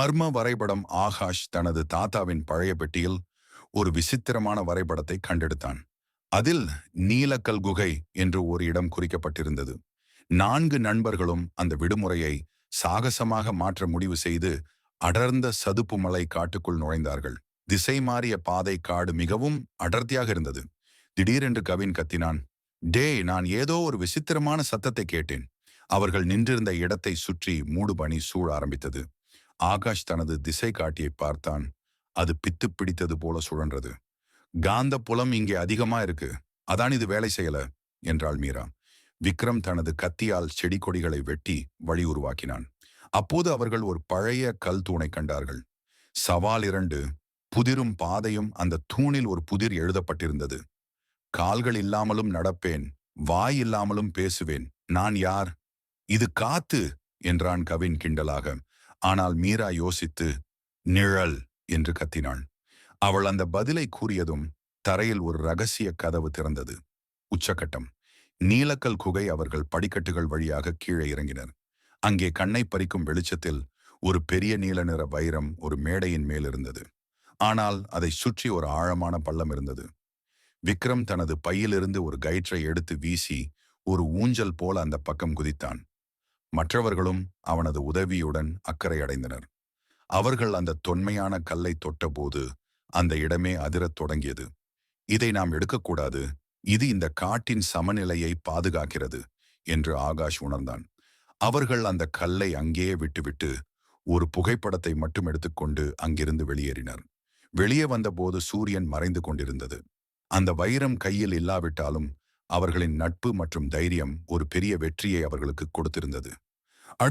மர்ம வரைபடம் ஆகாஷ் தனது தாத்தாவின் பழைய பெட்டியில் ஒரு விசித்திரமான வரைபடத்தை கண்டெடுத்தான். அதில் நீலக்கல் குகை என்று ஒரு இடம் குறிக்கப்பட்டிருந்தது. நான்கு நண்பர்களும் அந்த விடுமுறையை சாகசமாக மாற்ற முடிவு செய்து அடர்ந்த சதுப்பு மலை காட்டுக்குள் நுழைந்தார்கள். திசை மாறிய பாதை காடு மிகவும் அடர்த்தியாக இருந்தது. திடீரென்று கவின் கத்தினான் டே நான் ஏதோ ஒரு விசித்திரமான சத்தத்தை கேட்டேன். அவர்கள் நின்றிருந்த இடத்தை சுற்றி மூடுபனி சூழ ஆரம்பித்தது. ஆகாஷ் தனது திசை காட்டியை பார்த்தான். அது பித்து பிடித்தது போல சுழன்றது. காந்த புலம் இங்கே அதிகமா இருக்கு. அதான் இது வேலை செய்யல என்றாள் மீரா. விக்ரம் தனது கத்தியால் செடி கொடிகளை வெட்டி வழி உருவாக்கினான். அப்போது அவர்கள் ஒரு பழைய கல் தூணை கண்டார்கள். சவால் இரண்டு. புதிரும் பாதையும் அந்த தூணில் ஒரு புதிர் எழுதப்பட்டிருந்தது. கால்கள் இல்லாமலும் நடப்பேன். வாய் இல்லாமலும் பேசுவேன். நான் யார்? இது காத்து என்றான் கவின் கிண்டலாக. ஆனால் மீரா யோசித்து நிழல் என்று கத்தினாள். அவள் அந்த பதிலை கூறியதும் தரையில் ஒரு ரகசிய கதவு திறந்தது. உச்சக்கட்டம். நீலக்கல் குகை அவர்கள் படிக்கட்டுகள் வழியாக கீழே இறங்கினர். அங்கே கண்ணை பறிக்கும் வெளிச்சத்தில் ஒரு பெரிய நீல நிற வைரம் ஒரு மேடையின் மேல் இருந்தது. ஆனால் அதை சுற்றி ஒரு ஆழமான பள்ளம் இருந்தது. விக்ரம் தனது பையிலிருந்து ஒரு கயிற்றை எடுத்து வீசி ஒரு ஊஞ்சல் போல அந்த பக்கம் குதித்தான். மற்றவர்களும் அவனது உதவியுடன் அக்கறை அடைந்தனர் அவர்கள் அந்த தொன்மையான கல்லை தொட்டபோது அந்த இடமே அதிரத் தொடங்கியது. இதை நாம் எடுக்கக்கூடாது. இது இந்த காட்டின் சமநிலையை பாதுகாக்கிறது என்று ஆகாஷ் உணர்ந்தான். அவர்கள் அந்த கல்லை அங்கேயே விட்டுவிட்டு ஒரு புகைப்படத்தை மட்டும் எடுத்துக்கொண்டு அங்கிருந்து வெளியேறினர். வெளியே வந்தபோது சூரியன் மறைந்து கொண்டிருந்தது. அந்த வைரம் கையில் இல்லாவிட்டாலும் அவர்களின் நட்பு மற்றும் தைரியம் ஒரு பெரிய வெற்றியை அவர்களுக்கு கொடுத்திருந்தது.